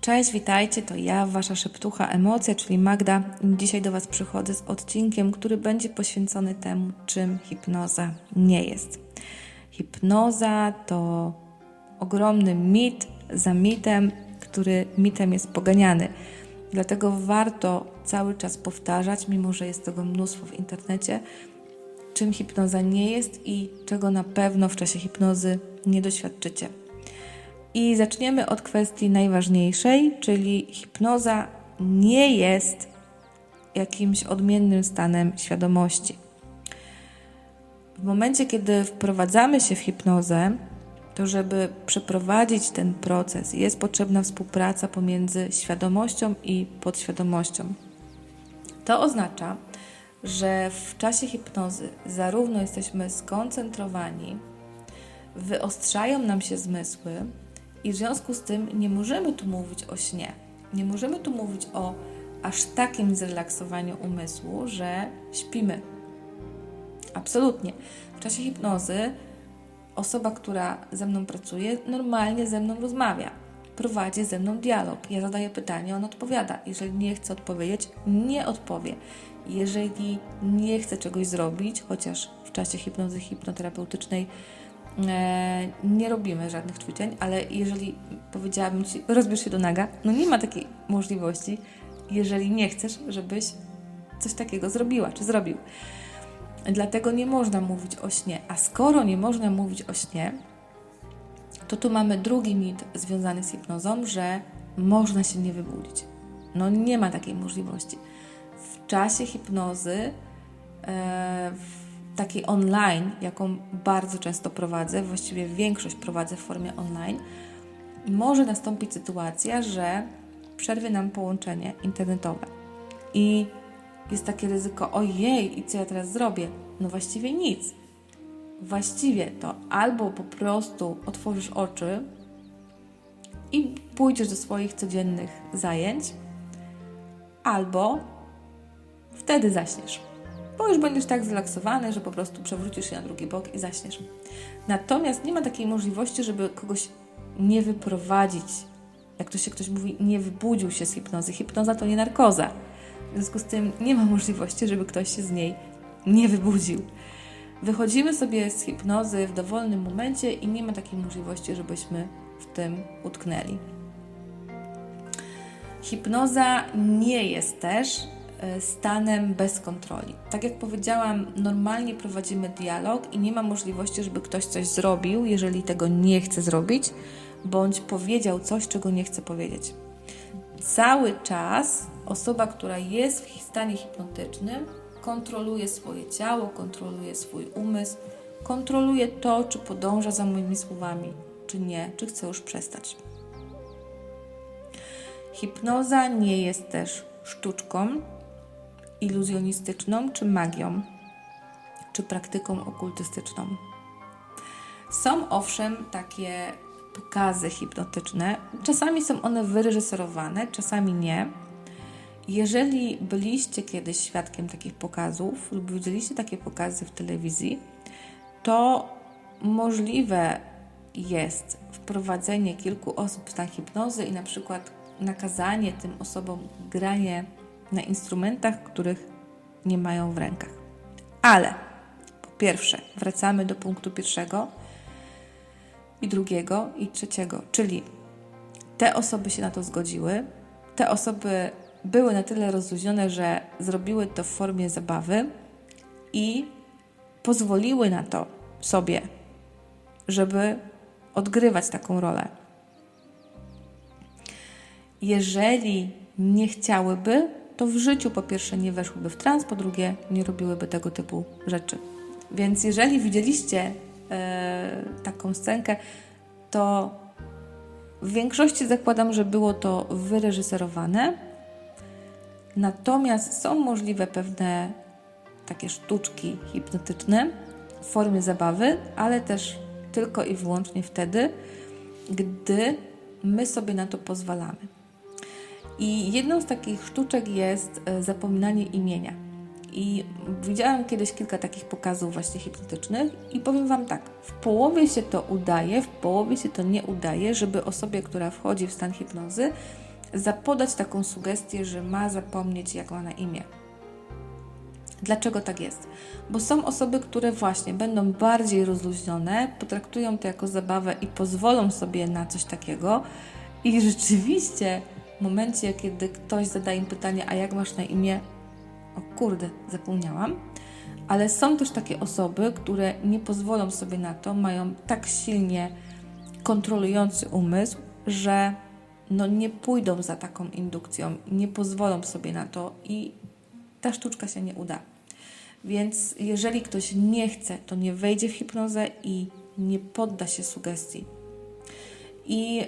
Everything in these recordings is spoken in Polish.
Cześć, witajcie, to ja, Wasza szeptucha Emocja, czyli Magda. Dzisiaj do Was przychodzę z odcinkiem, który będzie poświęcony temu, czym hipnoza nie jest. Hipnoza to ogromny mit za mitem, który mitem jest poganiany. Dlatego warto cały czas powtarzać, mimo że jest tego mnóstwo w internecie, czym hipnoza nie jest i czego na pewno w czasie hipnozy nie doświadczycie. I zaczniemy od kwestii najważniejszej, czyli hipnoza nie jest jakimś odmiennym stanem świadomości. W momencie, kiedy wprowadzamy się w hipnozę, to żeby przeprowadzić ten proces, jest potrzebna współpraca pomiędzy świadomością i podświadomością. To oznacza, że w czasie hipnozy zarówno jesteśmy skoncentrowani, wyostrzają nam się zmysły, i w związku z tym nie możemy tu mówić o śnie. Nie możemy tu mówić o aż takim zrelaksowaniu umysłu, że śpimy. Absolutnie. W czasie hipnozy osoba, która ze mną pracuje, normalnie ze mną rozmawia. Prowadzi ze mną dialog. Ja zadaję pytanie, on odpowiada. Jeżeli nie chce odpowiedzieć, nie odpowie. Jeżeli nie chce czegoś zrobić, chociaż w czasie hipnozy hipnoterapeutycznej nie robimy żadnych ćwiczeń, ale jeżeli powiedziałabym Ci, rozbierz się do naga, no nie ma takiej możliwości, jeżeli nie chcesz, żebyś coś takiego zrobiła czy zrobił. Dlatego nie można mówić o śnie. A skoro nie można mówić o śnie, to tu mamy drugi mit związany z hipnozą, że można się nie wybudzić. No nie ma takiej możliwości. W czasie hipnozy, e, w takiej online, jaką bardzo często prowadzę, właściwie większość prowadzę w formie online, może nastąpić sytuacja, że przerwie nam połączenie internetowe. I jest takie ryzyko, ojej, i co ja teraz zrobię? No właściwie nic. Właściwie to albo po prostu otworzysz oczy i pójdziesz do swoich codziennych zajęć, albo wtedy zaśniesz bo już będziesz tak zrelaksowany, że po prostu przewrócisz się na drugi bok i zaśniesz. Natomiast nie ma takiej możliwości, żeby kogoś nie wyprowadzić, jak to się ktoś mówi, nie wybudził się z hipnozy. Hipnoza to nie narkoza. W związku z tym nie ma możliwości, żeby ktoś się z niej nie wybudził. Wychodzimy sobie z hipnozy w dowolnym momencie i nie ma takiej możliwości, żebyśmy w tym utknęli. Hipnoza nie jest też stanem bez kontroli. Tak jak powiedziałam, normalnie prowadzimy dialog i nie ma możliwości, żeby ktoś coś zrobił, jeżeli tego nie chce zrobić, bądź powiedział coś, czego nie chce powiedzieć. Cały czas osoba, która jest w stanie hipnotycznym, kontroluje swoje ciało, kontroluje swój umysł, kontroluje to, czy podąża za moimi słowami, czy nie, czy chce już przestać. Hipnoza nie jest też sztuczką, iluzjonistyczną czy magią, czy praktyką okultystyczną. Są owszem takie pokazy hipnotyczne. Czasami są one wyreżyserowane, czasami nie. Jeżeli byliście kiedyś świadkiem takich pokazów lub widzieliście takie pokazy w telewizji, to możliwe jest wprowadzenie kilku osób w stan hipnozy i na przykład nakazanie tym osobom granie na instrumentach, których nie mają w rękach. Ale po pierwsze, wracamy do punktu pierwszego i drugiego i trzeciego, czyli te osoby się na to zgodziły, te osoby były na tyle rozluźnione, że zrobiły to w formie zabawy i pozwoliły na to sobie, żeby odgrywać taką rolę. Jeżeli nie chciałyby, to w życiu po pierwsze nie weszłyby w trans, po drugie nie robiłyby tego typu rzeczy. Więc jeżeli widzieliście e, taką scenkę, to w większości zakładam, że było to wyreżyserowane. Natomiast są możliwe pewne takie sztuczki hipnotyczne w formie zabawy, ale też tylko i wyłącznie wtedy, gdy my sobie na to pozwalamy. I jedną z takich sztuczek jest e, zapominanie imienia. I widziałam kiedyś kilka takich pokazów właśnie hipnotycznych i powiem Wam tak, w połowie się to udaje, w połowie się to nie udaje, żeby osobie, która wchodzi w stan hipnozy, zapodać taką sugestię, że ma zapomnieć, jak ma na imię. Dlaczego tak jest? Bo są osoby, które właśnie będą bardziej rozluźnione, potraktują to jako zabawę i pozwolą sobie na coś takiego. I rzeczywiście, momencie, kiedy ktoś zada im pytanie, a jak masz na imię? O kurde, zapomniałam. Ale są też takie osoby, które nie pozwolą sobie na to, mają tak silnie kontrolujący umysł, że no nie pójdą za taką indukcją, nie pozwolą sobie na to i ta sztuczka się nie uda. Więc jeżeli ktoś nie chce, to nie wejdzie w hipnozę i nie podda się sugestii. I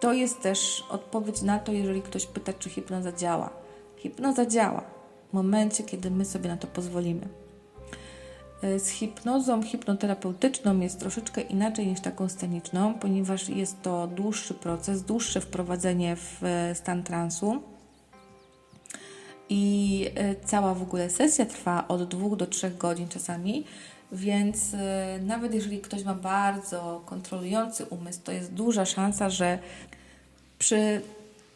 to jest też odpowiedź na to, jeżeli ktoś pyta, czy hipnoza działa. Hipnoza działa w momencie, kiedy my sobie na to pozwolimy. Z hipnozą hipnoterapeutyczną jest troszeczkę inaczej niż taką sceniczną, ponieważ jest to dłuższy proces, dłuższe wprowadzenie w stan transu. I cała w ogóle sesja trwa od 2 do 3 godzin czasami, więc nawet jeżeli ktoś ma bardzo kontrolujący umysł, to jest duża szansa, że przy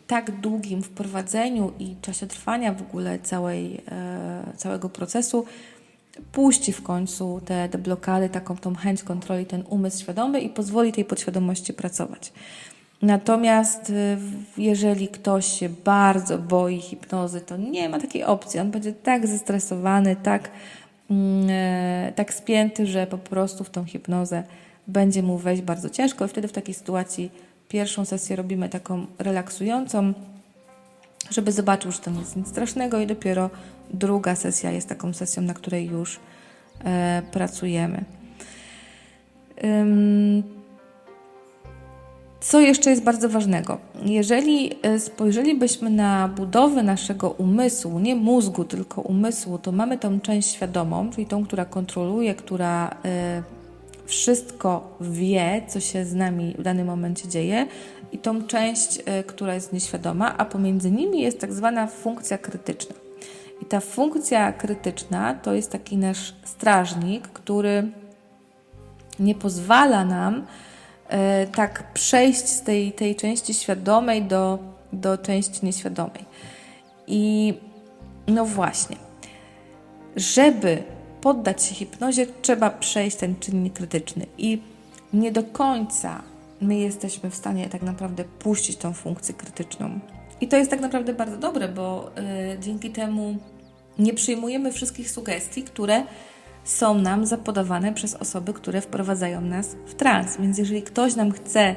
tak długim wprowadzeniu i czasie trwania w ogóle całej, całego procesu puści w końcu te, te blokady, taką tą chęć kontroli, ten umysł świadomy i pozwoli tej podświadomości pracować. Natomiast jeżeli ktoś się bardzo boi hipnozy, to nie ma takiej opcji. On będzie tak zestresowany, tak, tak spięty, że po prostu w tą hipnozę będzie mu wejść bardzo ciężko. I wtedy w takiej sytuacji pierwszą sesję robimy taką relaksującą, żeby zobaczył, że to nic, nic strasznego i dopiero druga sesja jest taką sesją, na której już e, pracujemy. Co jeszcze jest bardzo ważnego? Jeżeli spojrzelibyśmy na budowę naszego umysłu, nie mózgu, tylko umysłu, to mamy tą część świadomą, czyli tą, która kontroluje, która y, wszystko wie, co się z nami w danym momencie dzieje, i tą część, y, która jest nieświadoma, a pomiędzy nimi jest tak zwana funkcja krytyczna. I ta funkcja krytyczna to jest taki nasz strażnik, który nie pozwala nam e, tak przejść z tej, tej części świadomej do, do części nieświadomej. I no właśnie, żeby poddać się hipnozie, trzeba przejść ten czynnik krytyczny. I nie do końca my jesteśmy w stanie tak naprawdę puścić tą funkcję krytyczną. I to jest tak naprawdę bardzo dobre, bo y, dzięki temu nie przyjmujemy wszystkich sugestii, które są nam zapodawane przez osoby, które wprowadzają nas w trans. Więc jeżeli ktoś nam chce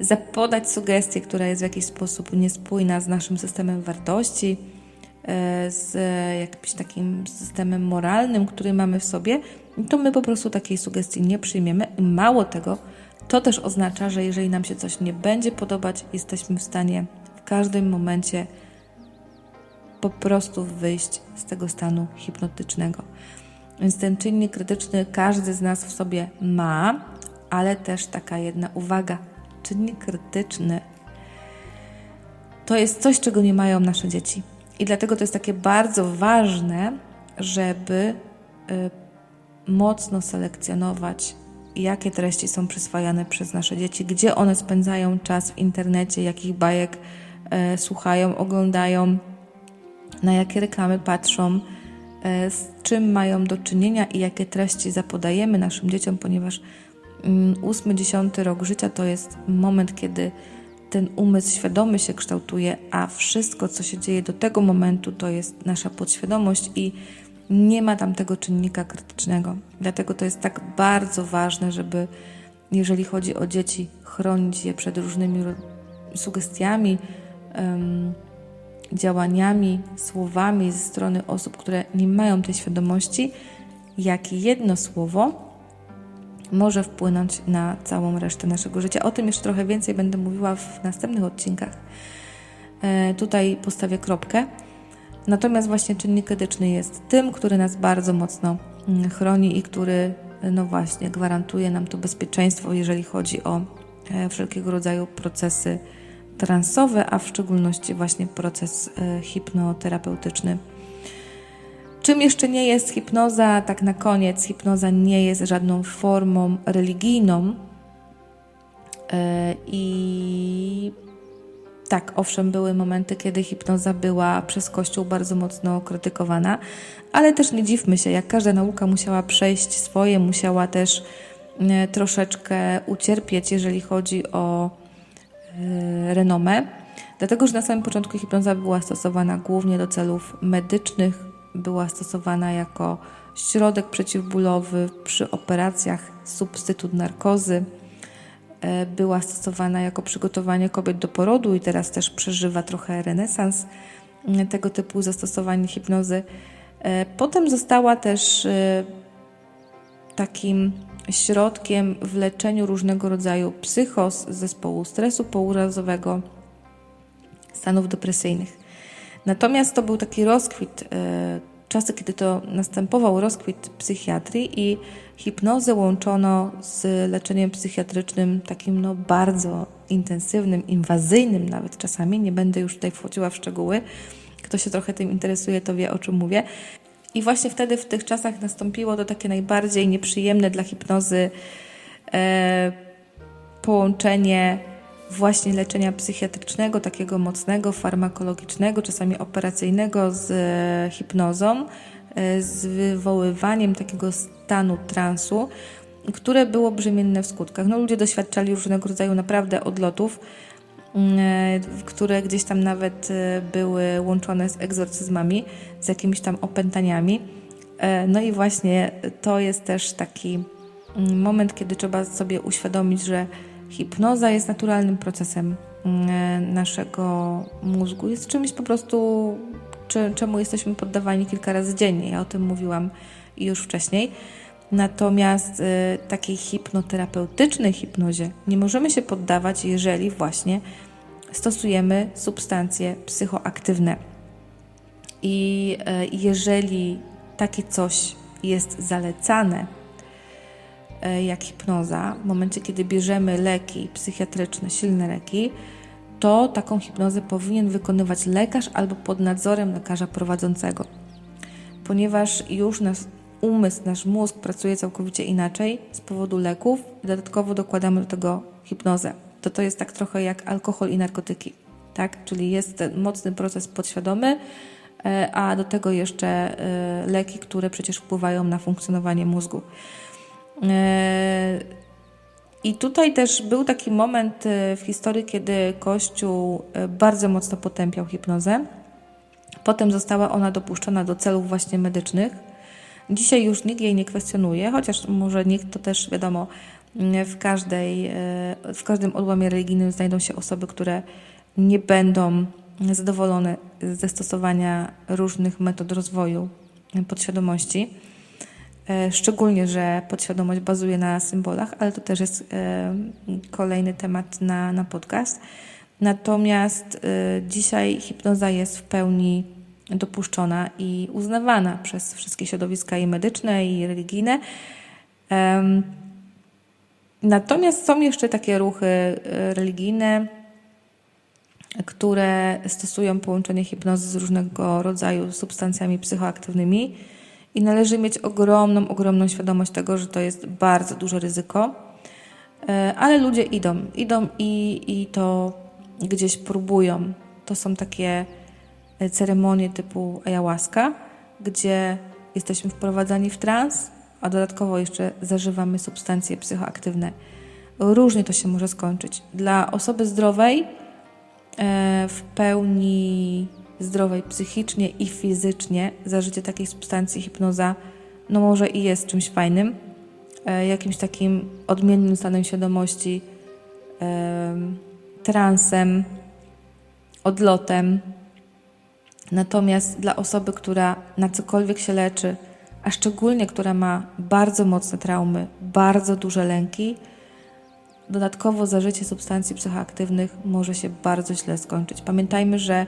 zapodać sugestię, która jest w jakiś sposób niespójna z naszym systemem wartości, e, z jakimś takim systemem moralnym, który mamy w sobie, to my po prostu takiej sugestii nie przyjmiemy. Mało tego, to też oznacza, że jeżeli nam się coś nie będzie podobać, jesteśmy w stanie w każdym momencie po prostu wyjść z tego stanu hipnotycznego. Więc ten czynnik krytyczny każdy z nas w sobie ma, ale też taka jedna uwaga. Czynnik krytyczny to jest coś, czego nie mają nasze dzieci. I dlatego to jest takie bardzo ważne, żeby y, mocno selekcjonować, jakie treści są przyswajane przez nasze dzieci, gdzie one spędzają czas w internecie, jakich bajek y, słuchają, oglądają, na jakie reklamy patrzą, z czym mają do czynienia i jakie treści zapodajemy naszym dzieciom, ponieważ 8-10 mm, rok życia to jest moment, kiedy ten umysł świadomy się kształtuje, a wszystko, co się dzieje do tego momentu, to jest nasza podświadomość i nie ma tam tego czynnika krytycznego. Dlatego to jest tak bardzo ważne, żeby, jeżeli chodzi o dzieci, chronić je przed różnymi sugestiami, działaniami, słowami ze strony osób, które nie mają tej świadomości, jak jedno słowo może wpłynąć na całą resztę naszego życia. O tym jeszcze trochę więcej będę mówiła w następnych odcinkach. E, tutaj postawię kropkę. Natomiast właśnie czynnik krytyczny jest tym, który nas bardzo mocno mm, chroni i który, no właśnie, gwarantuje nam to bezpieczeństwo, jeżeli chodzi o e, wszelkiego rodzaju procesy transowe, a w szczególności właśnie proces e, hipnoterapeutyczny. Czym jeszcze nie jest hipnoza? Tak na koniec, hipnoza nie jest żadną formą religijną e, i tak, owszem, były momenty, kiedy hipnoza była przez Kościół bardzo mocno krytykowana, ale też nie dziwmy się, jak każda nauka musiała przejść swoje, musiała też e, troszeczkę ucierpieć, jeżeli chodzi o renomę, dlatego że na samym początku hipnoza była stosowana głównie do celów medycznych, była stosowana jako środek przeciwbólowy przy operacjach, substytut narkozy E, była stosowana jako przygotowanie kobiet do porodu i teraz też przeżywa trochę renesans e, tego typu zastosowanie hipnozy. E, potem została też takim środkiem w leczeniu różnego rodzaju psychos, zespołu stresu pourazowego, stanów depresyjnych. Natomiast to był taki rozkwit czasy, kiedy to następował rozkwit psychiatrii i hipnozę łączono z leczeniem psychiatrycznym takim no bardzo intensywnym, inwazyjnym nawet czasami. Nie będę już tutaj wchodziła w szczegóły. Kto się trochę tym interesuje, to wie o czym mówię. I właśnie wtedy w tych czasach nastąpiło to takie najbardziej nieprzyjemne dla hipnozy e, połączenie właśnie leczenia psychiatrycznego, takiego mocnego, farmakologicznego, czasami operacyjnego z e, hipnozą, e, z wywoływaniem takiego stanu transu, które było brzemienne w skutkach. No, ludzie doświadczali różnego rodzaju naprawdę odlotów, które gdzieś tam nawet były łączone z egzorcyzmami, z jakimiś tam opętaniami. No i właśnie to jest też taki mm, moment, kiedy trzeba sobie uświadomić, że Hipnoza jest naturalnym procesem naszego mózgu. Jest czymś po prostu, czemu jesteśmy poddawani kilka razy dziennie. Ja o tym mówiłam już wcześniej. Natomiast y, takiej hipnoterapeutycznej hipnozie nie możemy się poddawać, jeżeli właśnie stosujemy substancje psychoaktywne. I y, jeżeli takie coś jest zalecane E, jak hipnoza, w momencie kiedy bierzemy leki psychiatryczne, silne leki, to taką hipnozę powinien wykonywać lekarz albo pod nadzorem lekarza prowadzącego. Ponieważ już nasz umysł, nasz mózg pracuje całkowicie inaczej z powodu leków dodatkowo dokładamy do tego hipnozę. To to jest tak trochę jak alkohol i narkotyki, tak? Czyli jest ten mocny proces podświadomy, e, a do tego jeszcze e, leki, które przecież wpływają na funkcjonowanie mózgu. E, I tutaj też był taki moment w historii, kiedy Kościół bardzo mocno potępiał hipnozę. Potem została ona dopuszczona do celów właśnie medycznych. Dzisiaj już nikt jej nie kwestionuje, chociaż może nikt to też wiadomo, w, każdej, w każdym odłamie religijnym znajdą się osoby, które nie będą zadowolone ze stosowania różnych metod rozwoju podświadomości. E, szczególnie, że podświadomość bazuje na symbolach, ale to też jest e, kolejny temat na, na podcast. Natomiast e, dzisiaj hipnoza jest w pełni dopuszczona i uznawana przez wszystkie środowiska i medyczne, i religijne. Natomiast są jeszcze takie ruchy religijne, które stosują połączenie hipnozy z różnego rodzaju substancjami psychoaktywnymi i należy mieć ogromną, ogromną świadomość tego, że to jest bardzo duże ryzyko, e, ale ludzie idą, idą i, i to gdzieś próbują. To są takie e, ceremonie typu ayahuasca, gdzie jesteśmy wprowadzani w trans, a dodatkowo jeszcze zażywamy substancje psychoaktywne. Różnie to się może skończyć. Dla osoby zdrowej e, w pełni zdrowej psychicznie i fizycznie, zażycie takiej substancji hipnoza, no może i jest czymś fajnym, e, jakimś takim odmiennym stanem świadomości, e, transem, odlotem. Natomiast dla osoby, która na cokolwiek się leczy, a szczególnie która ma bardzo mocne traumy, bardzo duże lęki, dodatkowo zażycie substancji psychoaktywnych może się bardzo źle skończyć. Pamiętajmy, że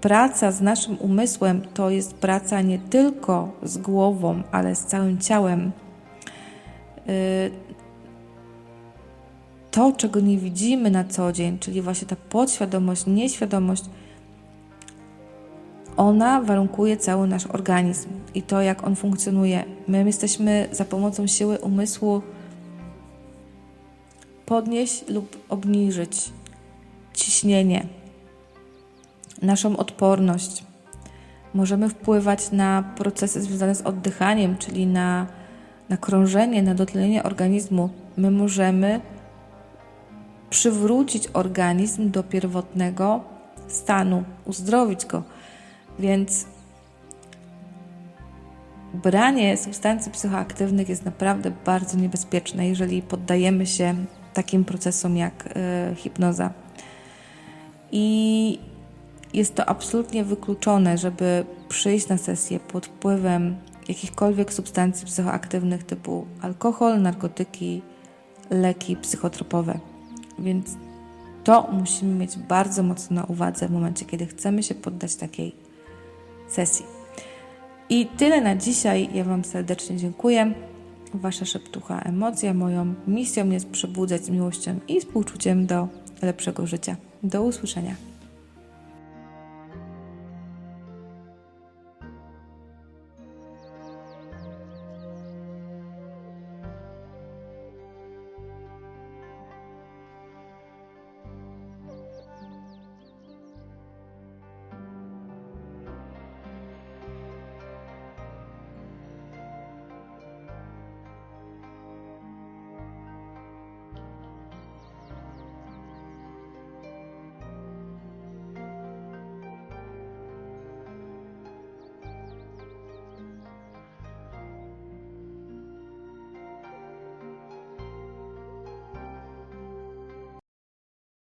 praca z naszym umysłem to jest praca nie tylko z głową, ale z całym ciałem. Y, to, czego nie widzimy na co dzień, czyli właśnie ta podświadomość, nieświadomość, ona warunkuje cały nasz organizm i to, jak on funkcjonuje. My jesteśmy za pomocą siły umysłu podnieść lub obniżyć ciśnienie, naszą odporność. Możemy wpływać na procesy związane z oddychaniem, czyli na, na krążenie, na dotlenienie organizmu. My możemy przywrócić organizm do pierwotnego stanu, uzdrowić go. Więc branie substancji psychoaktywnych jest naprawdę bardzo niebezpieczne, jeżeli poddajemy się takim procesom jak y, hipnoza. I jest to absolutnie wykluczone, żeby przyjść na sesję pod wpływem jakichkolwiek substancji psychoaktywnych typu alkohol, narkotyki, leki psychotropowe. Więc to musimy mieć bardzo mocno na uwadze w momencie, kiedy chcemy się poddać takiej sesji. I tyle na dzisiaj. Ja Wam serdecznie dziękuję. Wasza szeptucha emocja. Moją misją jest przebudzać z miłością i współczuciem do lepszego życia. Do usłyszenia.